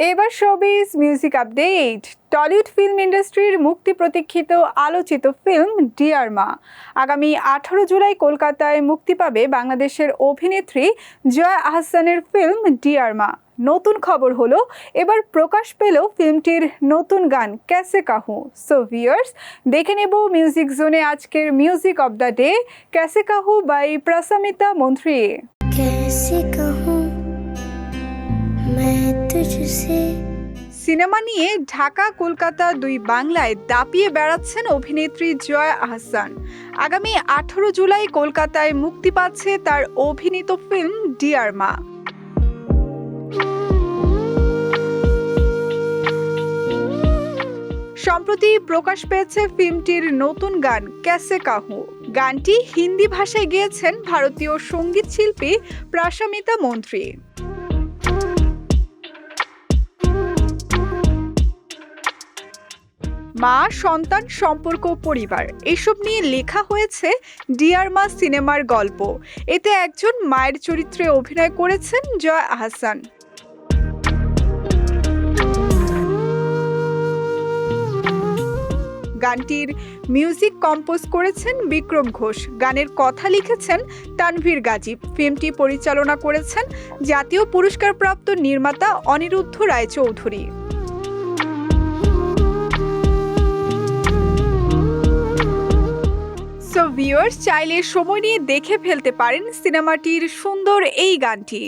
এবার showbiz music update. Tollywood film ইন্ডাস্ট্রির মুক্তি প্রতীক্ষিত আলোচিত ফিল্ম ডিয়ার মা। আগামী আঠারো জুলাই কলকাতায় মুক্তি পাবে বাংলাদেশের অভিনেত্রী জয়া আহসানের ফিল্ম ডিয়ার মা। নতুন খবর হলো, এবার প্রকাশ পেল ফিল্মটির নতুন গান, ক্যাসে কাহু। সো ভিয়ার্স দেখে নেব মিউজিক জোনে আজকের মিউজিক অব দ্য ডে ক্যাসে কাহু বাই প্রাসামিতা মন্ত্রী। কাহু সিনেমা নিয়ে ঢাকা, কলকাতা দুই বাংলায় দাপিয়ে বেড়াচ্ছেন অভিনেত্রী জয়া আহসান। আগামী আঠারো জুলাই কলকাতায় মুক্তি পাচ্ছে তার অভিনীত ফিল্ম ডিয়ার মা। সম্প্রতি প্রকাশ পেয়েছে ফিল্মটির নতুন গান, ক্যাসে কাহু। গানটি হিন্দি ভাষায় গেয়েছেন ভারতীয় সংগীত শিল্পী প্রাসামিতা মন্ত্রী। মা, সন্তান, সম্পর্ক পরিবার। এসব নিয়ে লেখা হয়েছে ডিয়ার মা সিনেমার গল্প। এতে একজন মায়ের চরিত্রে অভিনয় করেছেন জয় আহসান। গানটির মিউজিক কম্পোজ করেছেন বিক্রম ঘোষ। গানের কথা লিখেছেন তানভীর গাজী ফিল্মটি পরিচালনা করেছেন জাতীয় পুরস্কারপ্রাপ্ত নির্মাতা অনিরুদ্ধ রায়চৌধুরী। ভিউয়ার্স চাইলে সময় নিয়ে দেখে ফেলতে পারেন সিনেমাটির সুন্দর এই গানটি।